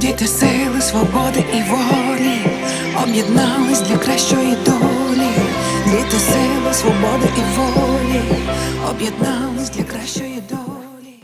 Діти сили, свободи і волі об'єднались для кращої долі. Діти сили, свободи і волі об'єднались для кращої долі.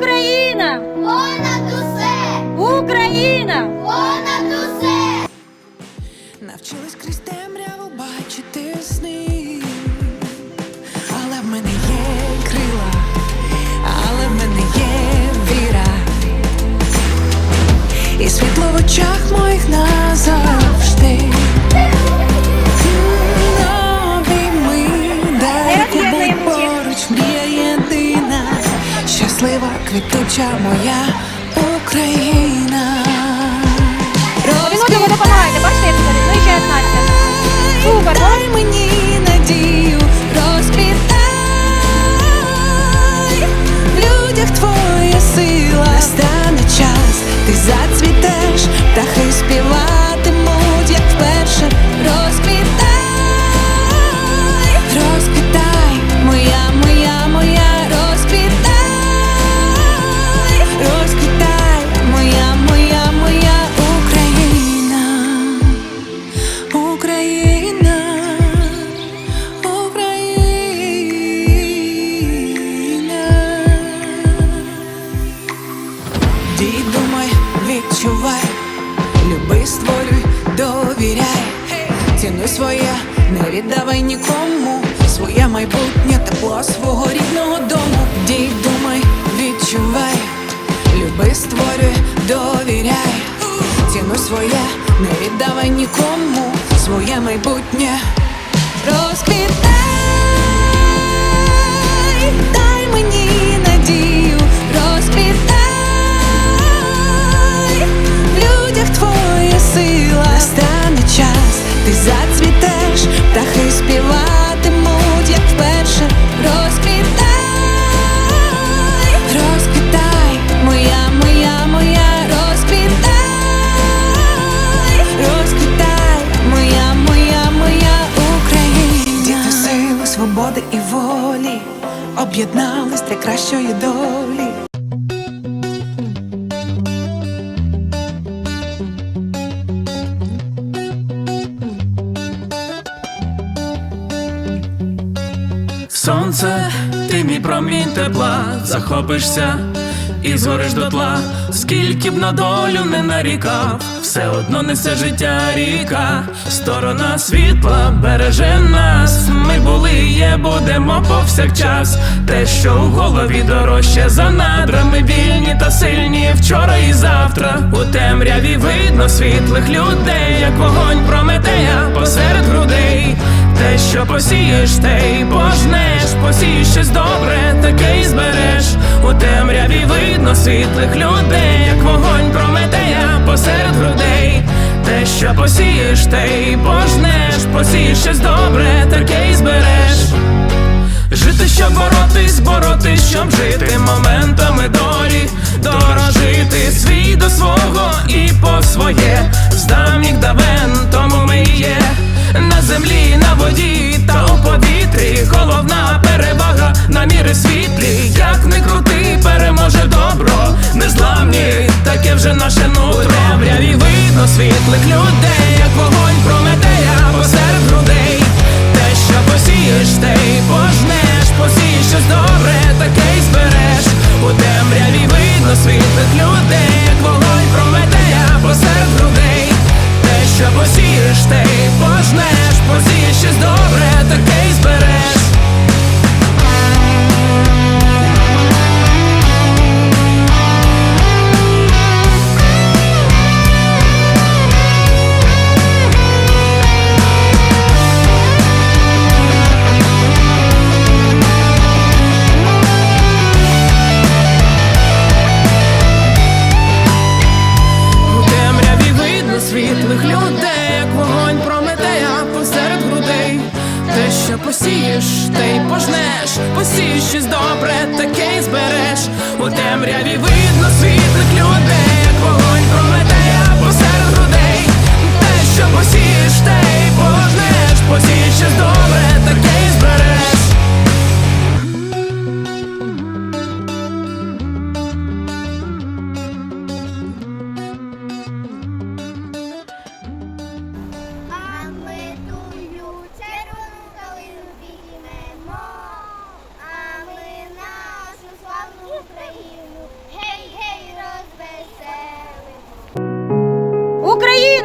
Україна! Понад усе! Україна! Понад усе! Навчилась крізь темряву бачити сни, але в мене є крила, але в мене є віра, і світло в очах моїх назавжди. Квітуча моя Україна. Одному допомагайте, бачите, як? Ну ще Настя. Супер, Дай мені надію, розквітай в людях твоя сила. Настане час, ти зацвітеш, цінуй не віддавай нікому своє майбутнє, тепло свого рідного дому. Дій, думай, відчувай, люби, створюй, довіряй, цінуй своє, не віддавай нікому своє майбутнє. Розквітай, об'єднались для кращої долі. Сонце, ти мій промінь тепла, захопишся і згориш дотла. Скільки б на долю не нарікав, все одно несе життя ріка. Сторона світла береже нас. Будемо повсякчас. Те, що у голові дорожче за надрами, вільні та сильні вчора і завтра. У темряві видно світлих людей, як вогонь прометея посеред грудей. Те, що посієш, те й пожнеш, посієш щось добре, таке й збереш. У темряві видно світлих людей, як вогонь прометея посеред грудей. Те, що посієш, те й пожнеш, посієш щось добре, таке й збереш. Жити, щоб боротись, боротись, щоб жити моментами долі, дорожити свій до свого і по своє Здавніх давен, тому ми є на землі, на воді та у повітрі. Головна перевага наміри світлі, як не крути, переможе добро, не зламні, таке вже наше нутро. Мряві видно світлих людей, як вогонь. Що посієш, те й пожнеш, посієш щось добре, таке й збереш. У темряві видно світлих людей, як вогонь прометея